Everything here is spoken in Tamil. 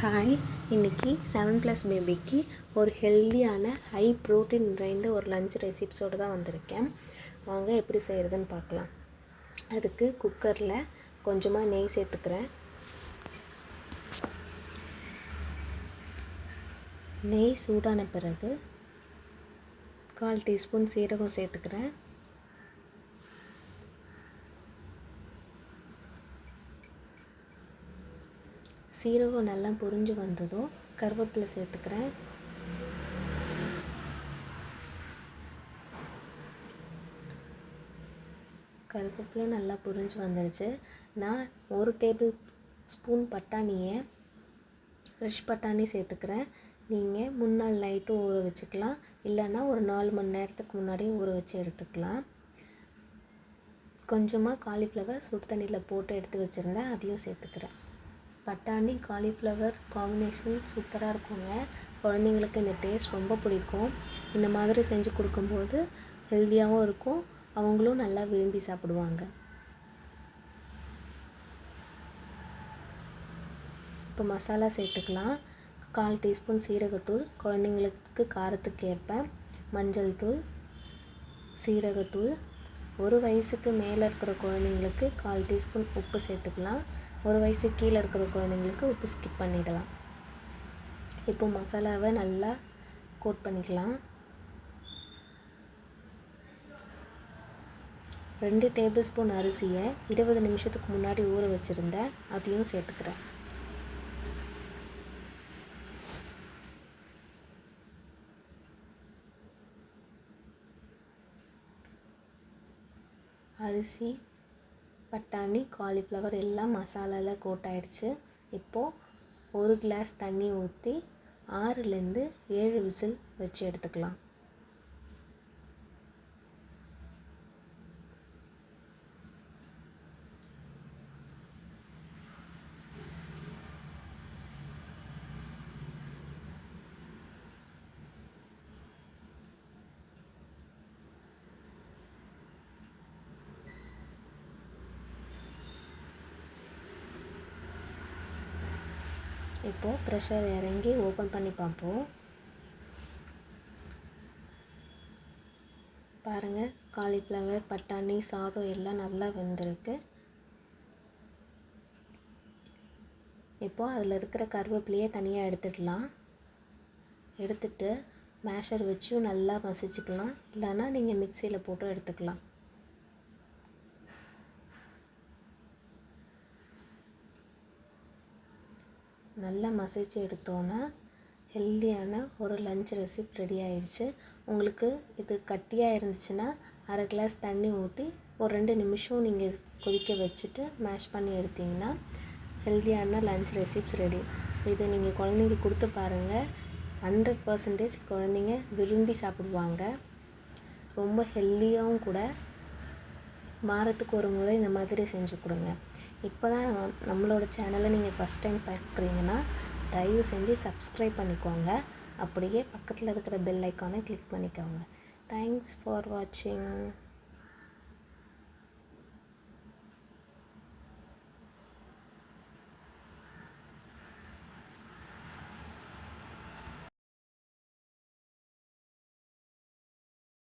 ஹாய் இன்றைக்கி செவன் ப்ளஸ் பேபிக்கு ஒரு ஹெல்த்தியான ஹை ப்ரோட்டீன் நிறைந்த ஒரு லஞ்ச் ரெசிப்ஸோடு தான் வந்திருக்கேன். வாங்க எப்படி செய்கிறதுன்னு பார்க்கலாம். அதுக்கு குக்கரில் கொஞ்சமாக நெய் சேர்த்துக்கிறேன். நெய் சூடான பிறகு கால் டீஸ்பூன் சீரகம் சேர்த்துக்கிறேன். சீரகம் நல்லா பொரிஞ்சு வந்ததும் கருவேப்பிலை சேர்த்துக்கிறேன். கருவேப்பிலை நல்லா புரிஞ்சு வந்துடுச்சு. நான் ஒரு டேபிள் ஸ்பூன் பட்டாணியை ஃப்ரெஷ் பட்டாணி சேர்த்துக்கிறேன். நீங்கள் முன்னாள் நைட்டும் ஊற வச்சுக்கலாம். இல்லைன்னா ஒரு நாலு மணி நேரத்துக்கு முன்னாடியே ஊற வச்சு எடுத்துக்கலாம். கொஞ்சமாக காலிஃப்ளவர் சுடு தண்ணியில் போட்டு எடுத்து வச்சுருந்தேன். அதையும் சேர்த்துக்கிறேன். பட்டாணி காலிஃப்ளவர் காம்பினேஷன் சூப்பராக இருக்குங்க. குழந்தைங்களுக்கு இந்த டேஸ்ட் ரொம்ப பிடிக்கும். இந்த மாதிரி செஞ்சு கொடுக்கும்போது ஹெல்த்தியாகவும் இருக்கும். அவங்களும் நல்லா விரும்பி சாப்பிடுவாங்க. இப்போ மசாலா சேர்த்துக்கலாம். கால் டீஸ்பூன் சீரகத்தூள். குழந்தைங்களுக்கு காரத்துக்கு ஏற்ப மஞ்சள் தூள் சீரகத்தூள். ஒரு வயசுக்கு மேலே இருக்கிற குழந்தைங்களுக்கு கால் டீஸ்பூன் உப்பு சேர்த்துக்கலாம். ஒரு வயசு கீழே இருக்கிற குழந்தைங்களுக்கு உப்பு ஸ்கிப் பண்ணிடலாம். இப்போ மசாலாவை நல்லா கோட் பண்ணிக்கலாம். ரெண்டு டேபிள் ஸ்பூன் அரிசியை இருபது நிமிஷத்துக்கு முன்னாடி ஊற வச்சுருந்தேன் அதையும் சேர்த்துக்கிறேன். அரிசி பட்டாணி காலிஃப்ளவர் எல்லாம் மசாலாவில் கோட் ஆகிடுச்சு இப்போது ஒரு கிளாஸ் தண்ணி ஊற்றி ஆறுலேருந்து ஏழு விசில் வச்சு எடுத்துக்கலாம். இப்போது ப்ரெஷர் இறங்கி ஓப்பன் பண்ணி பார்ப்போம். பாருங்கள் காலிஃப்ளவர் பட்டாணி சாதம் எல்லாம் நல்லா வெந்திருக்கு. இப்போது அதில் இருக்கிற கருவேப்பிலையே தனியாக எடுத்துடலாம் எடுத்துட்டு மேஷர் வச்சும் நல்லா மசிச்சுக்கலாம். இல்லைன்னா நீங்கள் மிக்சியில் போட்டு எடுத்துக்கலாம். நல்லா மசிச்சு எடுத்தோன்னா ஹெல்த்தியான ஒரு லஞ்ச் ரெசிபி ரெடி ஆயிடுச்சு. உங்களுக்கு இது கட்டியாக இருந்துச்சுன்னா அரை கிளாஸ் தண்ணி ஊற்றி ஒரு ரெண்டு நிமிஷம் நீங்கள் கொதிக்க வச்சுட்டு மேஷ் பண்ணி எடுத்திங்கன்னா ஹெல்த்தியான லஞ்ச் ரெசிப்ஸ் ரெடி இதை நீங்கள் குழந்தைங்க கொடுத்து பாருங்கள் ஹண்ட்ரட் பர்சன்டேஜ் குழந்தைங்க விரும்பி சாப்பிடுவாங்க. ரொம்ப ஹெல்த்தியாகவும் கூட வாரத்துக்கு ஒரு முறை இந்த மாதிரி செஞ்சு கொடுங்க. இப்போ தான் நம்மளோட சேனலை நீங்கள் ஃபஸ்ட் டைம் பார்க்குறீங்கன்னா தயவு செஞ்சு சப்ஸ்கிரைப் பண்ணிக்கோங்க. அப்படியே பக்கத்தில் இருக்கிற பெல் ஐக்கானை கிளிக் பண்ணிக்கோங்க. தேங்க்ஸ் ஃபார் வாட்சிங்